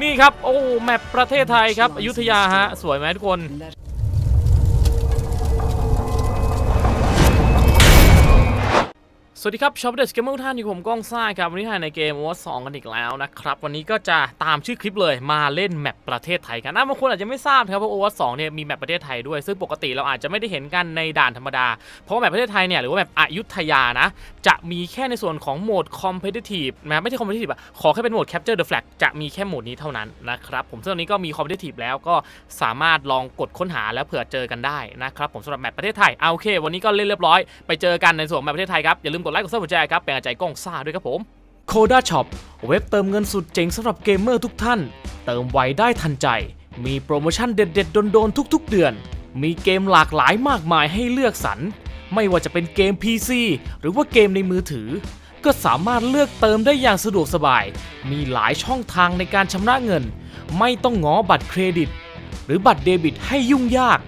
นี่ครับโอ้แมปประเทศไทยครับอยุธยาฮะสวยไหมทุกคน สวัสดีครับชอปเดสเกมเมอร์ท่านอยู่ผมก้องซ่าครับ วันนี้ถ่ายในเกมวอร์สองกันอีกแล้วนะครับ วันนี้ก็จะตามชื่อคลิปเลยมาเล่นแมปประเทศไทยกันนะบางคนอาจจะไม่ทราบนะครับว่าโอวอร์สองเนี่ยมีแมปประเทศไทยด้วย ซึ่งปกติเราอาจจะไม่ได้เห็นกันในด่านธรรมดา เพราะว่าแมปประเทศไทยเนี่ยหรือว่าแมปอยุธยานะ จะมีแค่ในส่วนของโหมด competitive นะไม่ใช่ competitive อะขอแค่เป็นโหมด capture the flag จะมีแค่โหมดนี้เท่านั้นนะครับผมซึ่งตอนนี้ก็มี competitive แล้วก็สามารถลองกดค้นหาแล้วเผื่อเจอกันได้นะครับผมสำหรับแมปประเทศไทยเอาโอเค วันนี้ก็เล่นเรียบร้อยไปเจอกันในส่วนแมปประเทศไทยครับอย่าลืมกดไลค์กดซับสไครต์ครับเป็นกำลังใจกล้องซ่าด้วยครับผม Coda Shop เว็บเติมเงินสุดเจ๋งสำหรับเกมเมอร์ทุกท่าน เติมไวได้ทันใจ มีโปรโมชั่นเด็ดๆโดนๆทุกๆ เดือน มีเกมหลากหลายมากมายให้เลือกสรรไม่ว่าจะเป็นเกม PC หรือว่าเกมในมือถือ ก็สามารถเลือกเติมได้อย่างสะดวกสบาย มีหลายช่องทางในการชำระเงิน ไม่ต้องง้อบัตรเครดิต หรือบัตรเดบิตให้ยุ่งยาก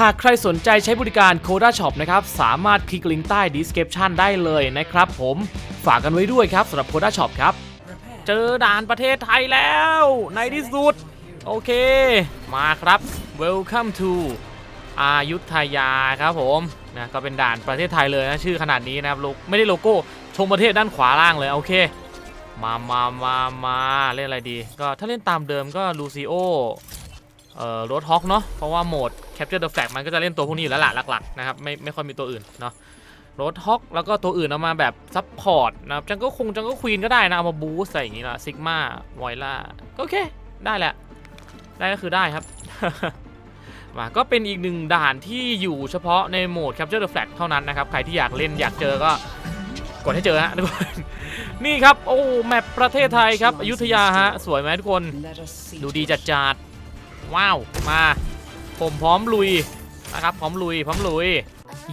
หากใครสนใจใช้บริการ Coda Shop นะครับ สามารถคลิกลิงก์ใต้ description ได้เลยนะครับผมฝากกันไว้ด้วยครับสำหรับ Coda Shop ครับ เจอด่านประเทศไทยแล้ว ในที่สุด โอเค มาครับ Welcome to อายุทยาครับผมนะก็เป็นด่านประเทศไทยเลยนะ ชื่อขนาดนี้นะครับโลไม่ได้โลโก้ชมประเทศด้านขวาล่างเลย โอเค มามามามาเล่นอะไรดี ก็ถ้าเล่นตามเดิมก็ลูซิโอ เอ่อรถฮอกเนาะเพราะว่าโหมด Capture the Flag มันก็จะเล่นตัวพวกนี้อยู่แล้วล่ะหลักๆนะครับไม่ไม่ค่อยมีตัวอื่นเนาะรถฮอกแล้วก็ตัวอื่นเอามาแบบซับพอร์ตนะครับจังก็คงจังก็ควีนก็ได้นะ เอามาบูสใส่อย่างนี้ละซิกมาไวล่าก็โอเค ได้แหละ ได้ก็คือได้ครับ มาก็เป็นอีกหนึ่งด่านที่อยู่เฉพาะในโหมด Capture the Flag เท่านั้นนะครับ ใครที่อยากเล่นอยากเจอก็กดให้เจอฮะทุกคนนี่ครับ โอ้แมปประเทศไทยครับอยุธยาฮะ สวยไหมทุกคน ดูดีจัดจัด ว้าวมา ผมพร้อมลุยนะครับพร้อมลุยพร้อมลุย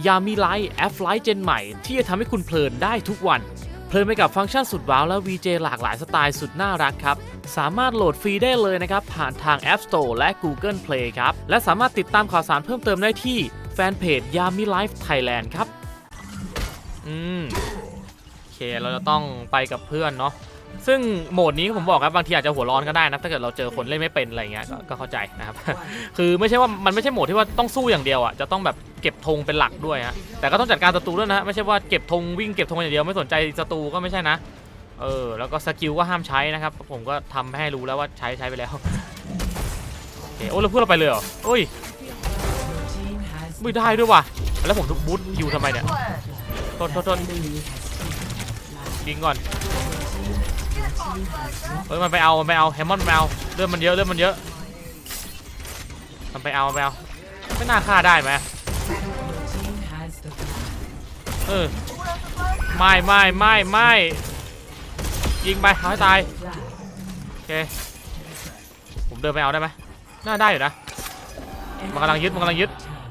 ยามีไลท์แอปไลท์เจนใหม่ ที่จะทำให้คุณเพลินได้ทุกวัน เพลินไปกับฟังก์ชันสุดว้าวและ VJ หลากหลายสไตล์สุดน่ารักครับ สามารถโหลดฟรีได้เลยนะครับ ผ่านทาง App Store และ Google Play ครับ และสามารถติดตามข่าวสารเพิ่มเติมได้ที่แฟนเพจยามีไลฟ์ไทยแลนด์ครับ อืม โอเค เราจะต้องไปกับเพื่อนเนาะ ซึ่งโหมดนี้ผมบอกครับบางทีอาจจะหัวร้อนก็ได้นะถ้าเกิดเราเจอคนเล่นไม่เป็นอะไรเงี้ยก็เข้าใจนะครับ คือไม่ใช่ว่ามันไม่ใช่โหมดที่ว่าต้องสู้อย่างเดียวอะจะต้องแบบเก็บธงเป็นหลักด้วยฮะแต่ก็ต้องจัดการศัตรูด้วยนะไม่ใช่ว่าเก็บธงวิ่งเก็บธงอย่างเดียวไม่สนใจศัตรูก็ไม่ใช่นะเออแล้วก็สกิลก็ห้ามใช้นะครับ ผมก็ทำให้รู้แล้วว่าใช้ใช้ไปแล้วโอเคโอ้แล้วเพื่อนเราไปเลยเหรอโอ้ยไม่ได้ด้วยว่ะแล้วผมทุบบูทยูทำไมเนี่ยโทษโทษโทษยิงก่อน เฮ้ยมันไปเอามันไปเอาแฮมมอนไปเอาเลือดมันเยอะเลือดมันเยอะมันไปเอาไปเอาไม่น่าฆ่าได้ไหมเออไม่ไม่ไม่ไม่ยิงไปเอาให้ตายโอเคผมเดินไปเอาได้ไหมน่าได้อยู่นะมันกำลังยึดมันกำลังยึด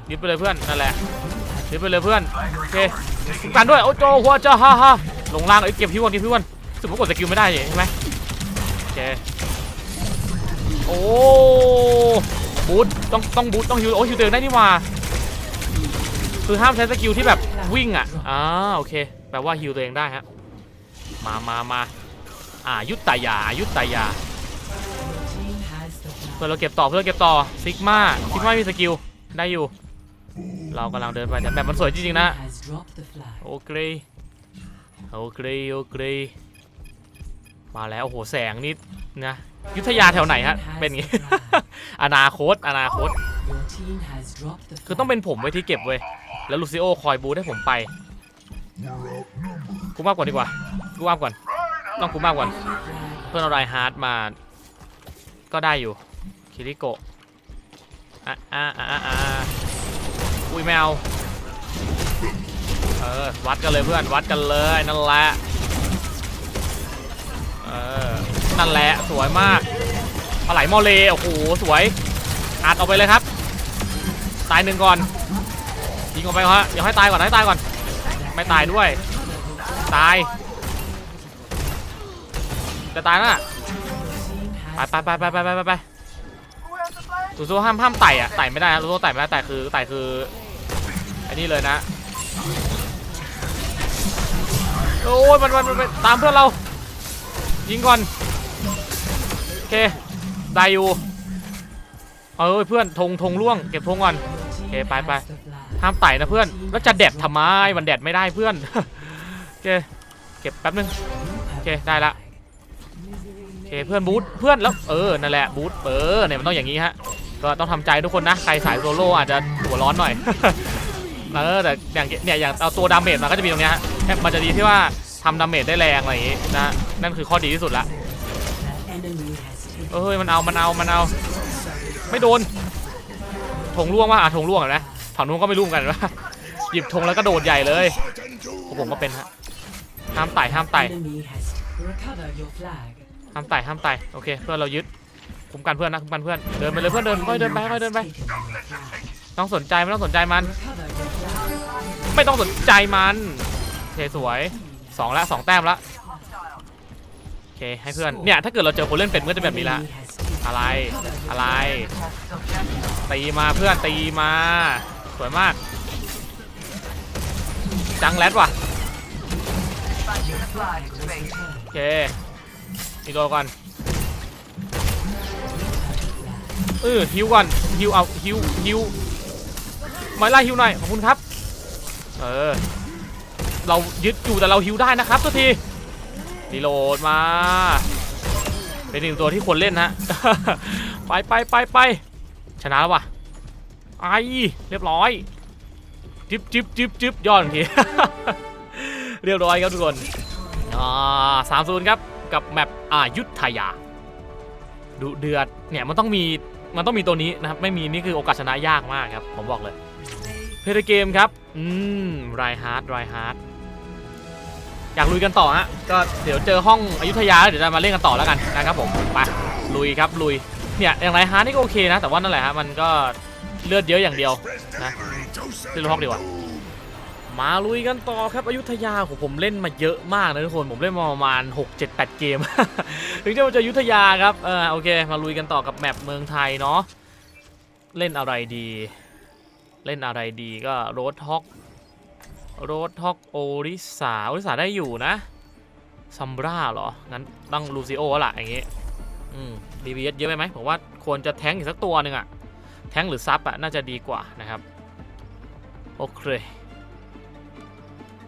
ยึดไปเลยเพื่อนนั่นแหละยึดไปเลยเพื่อนโอเคคุ้มกันด้วยโอ้โจหัวจ้าฮ่าฮ่าลงล่างเอ้ยเก็บพิวก่อนเก็บพิวก่อน สึกว่ากดสกิลไม่ได้ใช่ไหมโอเคโอ้บูทต้องต้องบูทต้องฮิวโอ้ฮิวเตัวเองได้นี่ว่าคือห้ามใช้สกิลที่แบบวิ่งอะอ่าโอเคแปลว่าฮิวตัวเองได้ฮะมามามาอ่ายุตตายาอายุตตายาเพื่อเราเก็บต่อเพื่อเราเก็บต่อซิกมาซิกมามีสกิลได้อยู่ เรากำลังเดินไปแต่แบบมันสวยจริงๆนะโอเคโอเคโอเค มาแล้วโอ้โหแสงนี่นะยุทธยาแถวไหนฮะเป็นอย่างงี้ อนาคตอนาคต คือต้องเป็นผมไว้ที่เก็บเว้ยแล้วลูซิโอคอยบูทให้ผมไปกูมากกว่าดีกว่ากูมากก่อนต้องกูมากก่อนเพื่อนเอาไรฮาร์ดมา ก็ได้อยู่คิริโกะอะอะอะอะอะอุ้ยไม่เอาเออวัดกันเลยเพื่อนวัดกันเลยนั่นแหละ ออนั่นแหละสวยมากปลาไหลมอเลโอ้โหสวยอัดออกไปเลยครับ ตายหนึ่งก่อนยิงออกไปฮะเดี๋ยวให้ตายก่อนให้ตายก่อน ไม่ตายด้วย ตาย จะตายนะไวไปไปไปไปไปไปไปสูซูห้ามห้ามไต่อะไต่ไม่ได้นะสูซูไต่ไม่ได้ไต่คือไต่คืออันนี้เลยนะ โอ้ยมันมันมันตามเพื่อนเรา ยิงก่อนโอเคได้อยู่เอ้ยเพื่อนธงธงล่วงเก็บธงก่อนโอเคไปไปห้ามไต่นะเพื่อน แล้วจะแดดทำไมมันแดดไม่ได้เพื่อนโอเคเก็บแป๊บนึงโอเคได้ละโอเคเพื่อนบูทเพื่อนแล้วเออนั่นแหละบูทเออเนี่ยมันต้องอย่างนี้ฮะก็ต้องทำใจทุกคนนะใครสายโซโล่อาจจะหัวร้อนหน่อยเออแต่อย่างเนี่ยอย่างเอาตัวดาเมจมาก็จะมีตรงเนี้ยฮะมันจะดีที่ว่า ทำดาเมจได้แรงอะไรอย่างงี้นะนั่นคือข้อดีที่สุดละเอ้ยมันเอามันเอามันเอาไม่โดนธงล่วงว่าอะธงล่วงนไหมฝั่งนู้นก็ไม่รู้เหมือนกันว่าหยิบธงแล้วก็โดดใหญ่เลยของผมก็เป็นฮะห้ามไต่ห้ามไต่ห้ามไต่ห้ามไต่โอเค เพื่อนเรายึดคุ้มกันเพื่อนนะคุ้มกันเพื่อนเดินไปเลยเพื่อนเดินค่อยเดินไปค่อยเดินไปต้องสนใจไม่ต้องสนใจมัน ไม่ต้องสนใจมันเคสวย สองละสองแต้มละโอเคให้เพื่อนเนี่ยถ้าเกิดเราเจอคนเล่นเป็ดมันก็จะแบบนี้ละอะไรอะไรตีมาเพื่อนตีมาสวยมาก จังแรดว่ะโอเคมีโดก่อนเออฮิวก่อนฮิวเอาฮิวฮิวมาไล่ฮิวหน่อยขอบคุณครับ เออ เรายึดอยู่แต่เราฮิวได้นะครับตัวทีรีโหลดมา เป็นหนึ่งตัวที่ควรเล่นฮะ ไปไปไปไปชนะแล้วว่ะไอเรียบร้อย จิบจิบจิบจิบยอดทันทีเรียบร้อยครับทุกคนอ่าสามศูนย์ครับกับแมปอายุทยาดุเดือดเนี่ยมันต้องมีมันต้องมีตัวนี้นะครับไม่มีนี่คือโอกาสชนะยากมากครับผมบอกเลยเพลย์เกมครับ อืมไรฮาร์ดไรฮาร์ด อยากลุยกันต่อฮะก็เดี๋ยวเจอห้องอยุธยาแล้วเดี๋ยวจะมาเล่นกันต่อแล้วกันนะครับผมไปลุยครับลุยเนี่ยอย่างไรฮาร์ดนี่ก็โอเคนะ แต่ว่านั่นแหละฮะมันก็เลือดเยอะอย่างเดียวนะเล่นห้องดีกว่ามาลุยกันต่อครับอยุธยาผมผมเล่นมาเยอะมากนะทุกคนผมเล่นมาประมาณ 6 7 8 เกม ถึงจะมาเจออยุธยาครับเออโอเค มาลุยกันต่อกับแมปเมืองไทยเนาะเล่นอะไรดี เล่นอะไรดีก็โรดท็อก โรดท็อกโอริสาโอริสาได้อยู่นะซัมบราเหรอ งั้นต้องลูซิโอแล้วล่ะอย่างงี้อืมดีบีเยอะไปไหมผมว่าควรจะแทงอีกสักตัวหนึ่งอะแทงหรือซับอะน่าจะดีกว่านะครับ โอเค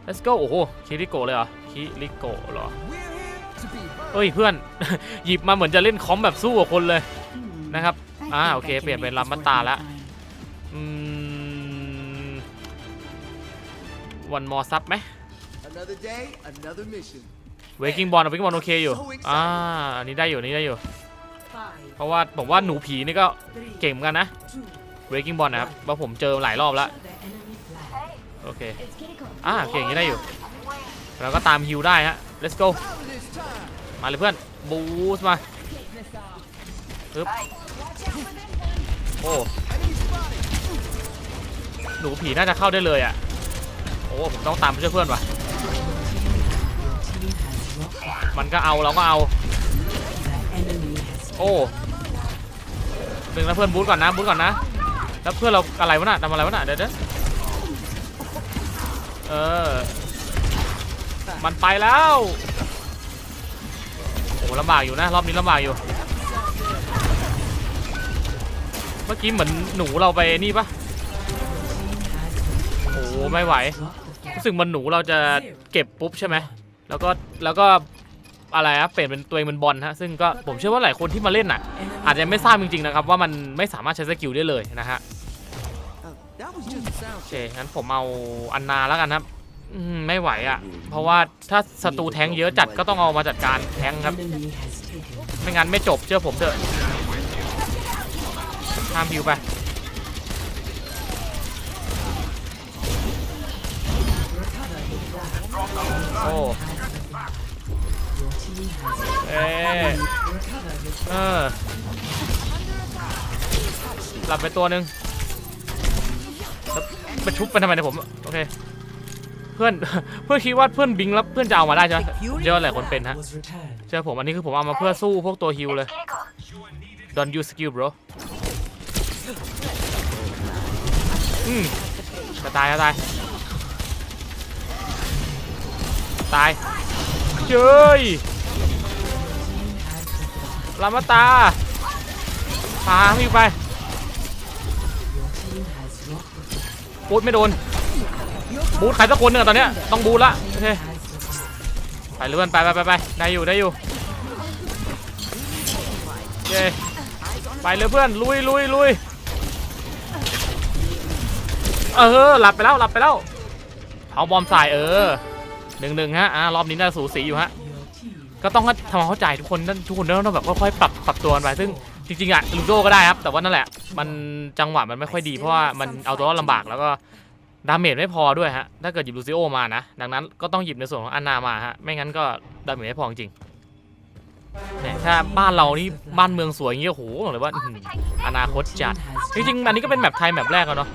let's go โอ้โหคิริโกะเลยเหรอคิริโกะเหรอเอ้ยเพื่อน หยิบมาเหมือนจะเล่นคอมแบบสู้กับคนเลยนะครับ อ่าโอเค เปลี่ยนเป็นลามัตตาแล้วอืม วันมอซับไหม Another day, another mission. เวกิ้งบอลเวกิ้งบอลโอเคอยู่ อ่า อันนี้ได้อยู่อันนี้ได้อยู่ เพราะว่าผมว่าหนูผีนี่ก็เก่งเหมือนกันนะ เวกิ้งบอลนะครับเพราะผมเจอหลายรอบแล้ว โอเค อ่าโอเคอย่างนี้ได้อยู่แล้วก็ตามฮิวได้ฮะ let's go มาเลยเพื่อน บูสต์มาปึ๊บโอ้ หนูผีน่าจะเข้าได้เลยอะ โอ้ผมต้องตามไปช่วยเพื่อนว่ะ มันก็เอาเราก็เอา โอ้หนึ่งแล้วเพื่อนบูทก่อนนะบูทก่อนนะ แล้วเพื่อนเราอะไรวะน่ะทำอะไรวะน่ะเดี๋ยวเดี๋ยวเออ มันไปแล้ว โอ้ลำบากอยู่นะ รอบนี้ลำบากอยู่ เมื่อกี้เหมือนหนูเราไปนี่ปะ ไม่ไหวรู้สึกมันหนูเราจะเก็บปุ๊บใช่ไหมแล้วก็แล้วก็อะไรอะเปลี่ยนเป็นตัวเองเป็นบอลฮะซึ่งก็ผมเชื่อว่าหลายคนที่มาเล่นน่ะ อาจจะไม่ทราบจริงๆนะครับว่ามันไม่สามารถใช้สกิลได้เลยนะฮะโอเคงั้นผมเอาอันนาแล้วกันครับไม่ไหวอะ เพราะว่าถ้าศัตรูแทงเยอะจัดก็ต้องเอามาจัดการแทงครับ ไม่งั้นไม่จบเชื่อผมเถอะห้ามพิวไป โอ้เอ๊เออหลับไปตัวหนึ่งไปชุบไปทำไมเนี่ยผม โอเค เพื่อนเพื่อนคิดว่าเพื่อนบิงแล้วเพื่อนจะเอามาได้ใช่ไหมเยอะหลายคนเป็นฮะเชื่อผมอันนี้คือผมเอามาเพื่อสู้พวกตัวฮิลเลย Don't use skill bro อืมจะตายจะตาย ตายเจ้ยลามาตาปาฮิวไปบูทไม่โดนบูทใครสักคนหนึ่งตอนเนี้ยต้องบูทละโอเคไปเรื่อนไปไปไปไปได้อยู่ได้อยู่เย้ไปเลยเพื่อนลุยลุยลุยเออหลับไปแล้วหลับไปแล้วเอาบอมใส่เออ หนึ่งหนึ่งฮะอ่ารอบนี้น่าสูสีอยู่ฮะก็ต้องทำความเข้าใจทุกคนทุกคนต้องแบบค่อยๆปรับปรับตัวกันไปซึ่งจริงๆอะลูโดก็ได้ครับ แต่ว่านั่นแหละ มันจังหวะมันไม่ค่อยดีเพราะว่ามันเอาตัวรอดลำบากแล้วก็ดาเมจไม่พอด้วยฮะ ถ้าเกิดหยิบลูซิโอมานะ ดังนั้นก็ต้องหยิบในส่วนของอันนามาฮะ ไม่งั้นก็ดาเมจไม่พอจริงเนี่ยถ้าบ้านเรานี่บ้านเมืองสวยอย่างเงี้ยโหบอกเลยว่าอื้อหืออนาคตจัด จริงๆ อันนี้ก็เป็นแมปไทยแมปแรกอะเนาะ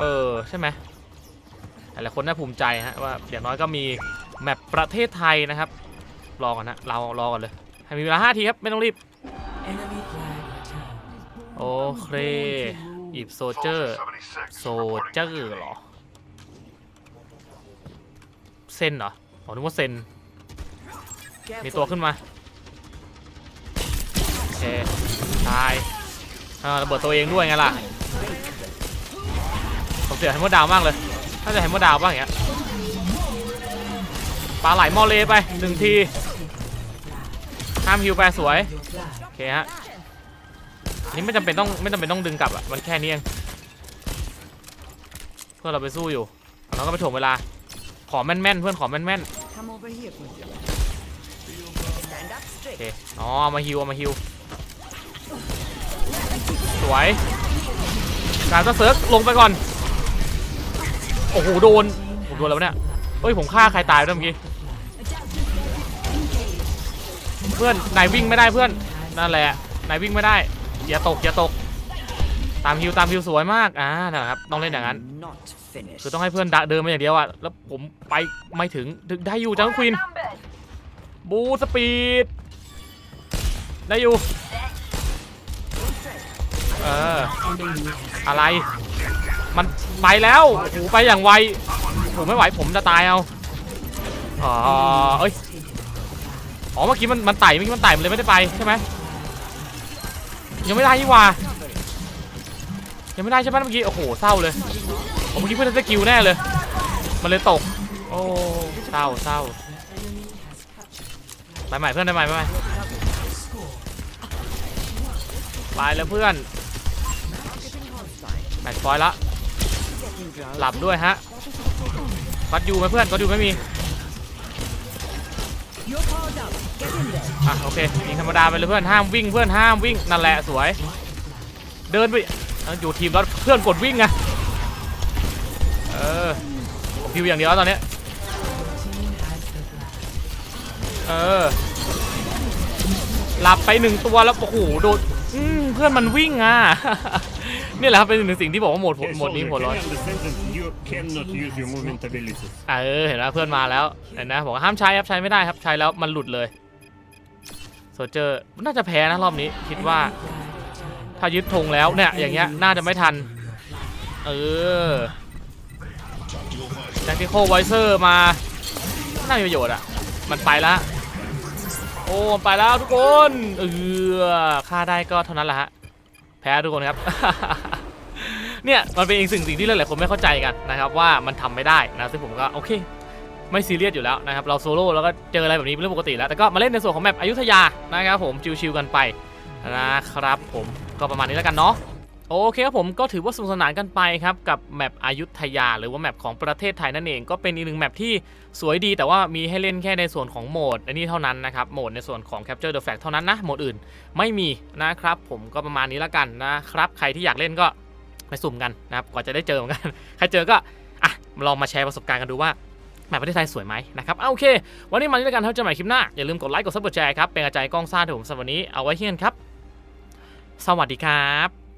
เออ ใช่ไหม หลายคนน่าภูมิใจฮะว่าอย่างน้อยก็มีแมปประเทศไทยนะครับ รอก่อนนะเรารอก่อนเลย ให้มีเวลา5ทีครับ ไม่ต้องรีบ โอเคหยิบโซเจอร์โซเจอร์เหรอเซนเหรอผมนึกว่าเซนมีตัวขึ้นมา โอเค ตายอ่าระเบิดตัวเองด้วยไงล่ะผมเสียไฮมดดาวมากเลย ถ้าจะไฮมดดาวบ้างอย่างเงี้ยปลาไหลมอเลไปหนึ่งทีห้ามฮิวไปสวยโอเคฮะอันนี้ไม่จำเป็นต้องไม่จำเป็นต้องดึงกลับอะมันแค่นี้เองเพื่อเราไปสู้อยู่เราก็ไปถ่วงเวลาขอแม่นๆเพื่อนขอแม่น Come over here, Priscilla. Stand up ๆโอเคอ๋อมาฮิวมาฮิวสวยการจะเซิร์ฟลงไปก่อน โอ้โหโดนผมโดนแล้วเนี่ยเอ้ยผมฆ่าใครตายไปด้วเมื่อกี้เพื่อนนายวิ่งไม่ได้เพื่อนนั่นแหละนายวิ่งไม่ได้อย่าตกอย่าตก ตามฮิวตามฮิวสวยมากอ่านะครับต้องเล่นอย่างนั้นคือต้องให้เพื่อนดเดินมาอย่างเดียวอะแล้วผมไปไม่ถึงถึงได้อยู่จังควีนบูสปีดได้อยู่เอออะไร มันไปแล้วโอ้โหไปอย่างไวผมไม่ไหวผมจะตายเอาอ๋อเอ้ยอ๋อเมื่อกี้มันมันไต่เมื่อกี้มันไต่มันเลยไม่ได้ไปใช่ไหมยังไม่ได้ยี่หว่ายังไม่ได้ใช่ไหมเมื่อกี้โอ้โหเศร้าเลยผมเมื่อกี้เพื่อนสกิลแน่เลย มันเลยตก โอ้เศร้าเศร้าไปใหม่เพื่อนไปใหม่ไปใหม่ไปแล้วเพื่อนแมตช์พอยต์ละ หลับด้วยฮะกัดยูไหมเพื่อนกัดยูไม่มีอะโอเคยิงธรรมดาไปเลยเพื่อนห้ามวิ่งเพื่อนห้ามวิ่งนั่นแหละสวย เดินไปอยู่ทีมแล้วเพื่อนกดวิ่งไงเออผมพิวอย่างเดียวตอนเนี้ยเออหลับไปหนึ่งตัวแล้วโอ้โหโดนเพื่อนมันวิ่งอะ นี่แหละครับเป็นหนึ่งสิ่งที่บอกว่าโหมด Hey, โหมดนี้ soldier, หัวร้อน can you understand that you cannot use your movement abilities? เออเห็นไหมเพื่อนมาแล้วเห็นนะบอกว่าห้ามใช้ครับใช้ไม่ได้ครับใช้แล้วมันหลุดเลยโซเจอร์น่าจะแพ้นะรอบนี้คิดว่า ถ้ายึดธงแล้วเนี่ยอย่างเงี้ยน่าจะไม่ทัน เออแจ็คติโคไวเซอร์มาน่ามีประโยชน์อะ มันไปแล้วโอ้มันไปแล้วทุกคนเออฆ่าได้ก็เท่านั้นแหละฮะ แพ้ทุกคนครับ เนี่ยมันเป็นอีกสิ่งสิ่งที่หลายๆคนไม่เข้าใจกันนะครับว่ามันทำไม่ได้นะซึ่งผมก็โอเค ไม่ซีเรียสอยู่แล้วนะครับเราโซโล่แล้วก็เจออะไรแบบนี้เป็นเรื่องปกติแล้วแต่ก็มาเล่นในส่วนของแมปอยุธยานะครับผมชิวๆกันไปนะครับผมก็ประมาณนี้แล้วกันเนาะ โอเคครับผมก็ถือว่าสนุกสนานกันไปครับกับแมปอายุธยา หรือว่าแมปของประเทศไทยนั่นเอง ก็เป็นอีกหนึ่งแมปที่สวยดีแต่ว่ามีให้เล่นแค่ในส่วนของโหมดอันนี้เท่านั้นนะครับโหมดในส่วนของ Capture the Flag เท่านั้นนะโหมดอื่นไม่มีนะครับผมก็ประมาณนี้ล้วกันนะครับใครที่อยากเล่นก็ไปสุ่มกันนะครับกว่าจะได้เจอเหมือนกันใครเจอก็อะลองมาแชร์ประสบการณ์กันดูว่าแมปประเทศไทยสวยไหมนะครับเอาโอเค วันนี้มานี้แล้วกันเท่าจอกันใหม่คลิปหน้าอย่าลืมกดไลค์กดซับกดแชร์ครับเป็นกระจายกล้องซ่าที่ผมสำหรับวันนี้เอาไว้ที่กันครับ สวัสดีครับ